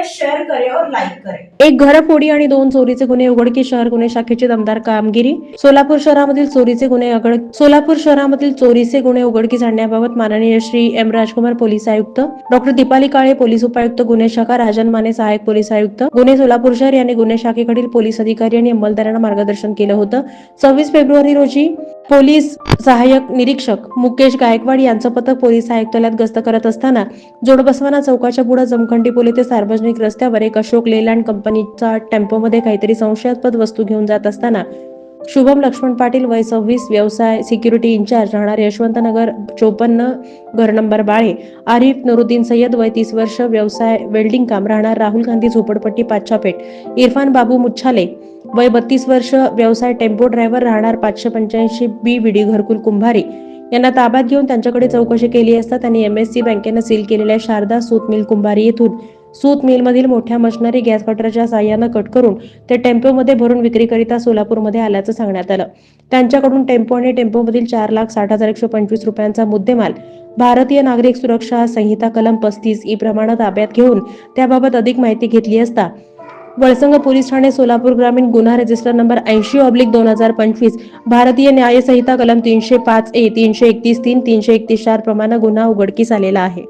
करें शेयर और लाईक करे. एक घरफोडी आणि दोन चोरीचे गुन्हे उघडकी शहर गुन्हे शाखेची दमदार कामगिरी. सोलापूर शहरामधील चोरीचे गुन्हे उघड सोलापूर शहरामधील चोरीचे गुन्हे उघडकीस आणण्याबाबत माननीय श्री एम. राजकुमार पोलीस आयुक्त. डॉक्टर दीपाली काळे पोलीस उपायुक्त गुन्हे शाखा राजन माने सहाय्यक पोलीस आयुक्त. गुन्हे सोलापूर शहर यांनी गुन्हे शाखेकडील पोलीस अधिकारी आणि अंमलदारांना मार्गदर्शन केलं होतं. सव्वीस फेब्रुवारी रोजी पोलीस सहाय्यक निरीक्षक मुकेश गायकवाड यांचं पथक पोलीस आयुक्तालयात गस्त करत असताना जोडबसवाना चौकाच्या पुढे जमखंडी पोलीस ते सार्वजनिक रस्त्यावर एक अशोक लेलँड कंपनीचा टेम्पोमध्ये काहीतरी संशयास्पद वस्तू घेऊन जात असताना शुभम लक्ष्मण पाटील वय सव्वीस व्यवसाय सिक्युरिटी इन्चार्ज राहणार यशवंतनगर चोपन्न घर नंबर बाळे आरिफ नरुद्दीन सय्यद वय तीस वर्ष व्यवसाय वेल्डिंग काम राहणार राहुल गांधी झोपडपट्टी पेठ इरफान बाबू मुच्छाले वय बत्तीस वर्ष व्यवसाय टेम्पो ड्रायव्हर राहणार पाचशे पंच्याऐंशी बी विडी घरकुल कुंभारी. यांना ताब्यात घेऊन त्यांच्याकडे चौकशी केली असता त्यांनी एमएससी बँकेनं सील केलेल्या शारदा सूत मिल कुंभारी येथून सूत मिलमधील मोठ्या मशिनरी गॅस कटरच्या साह्यानं कट करून ते टेम्पोमध्ये भरून विक्रीकरिता सोलापूरमध्ये आल्याचं सांगण्यात आलं. त्यांच्याकडून टेम्पो आणि टेम्पोमधील चार लाख साठ हजार एकशे पंचवीस रुपयांचा मुद्देमाल भारतीय नागरिक सुरक्षा संहिता कलम पस्तीस ई प्रमाणे ताब्यात घेऊन त्याबाबत अधिक माहिती घेतली असता वळसंग पोलीस ठाणे सोलापूर ग्रामीण गुन्हा रजिस्टर नंबर ऐंशी ऑब्लिक दोन हजार पंचवीस भारतीय न्यायसंहिता कलम तीनशे पाच ए तीनशे एकतीस तीन तीनशे एकतीस चार प्रमाणे गुन्हा उघडकीस आलेला आहे.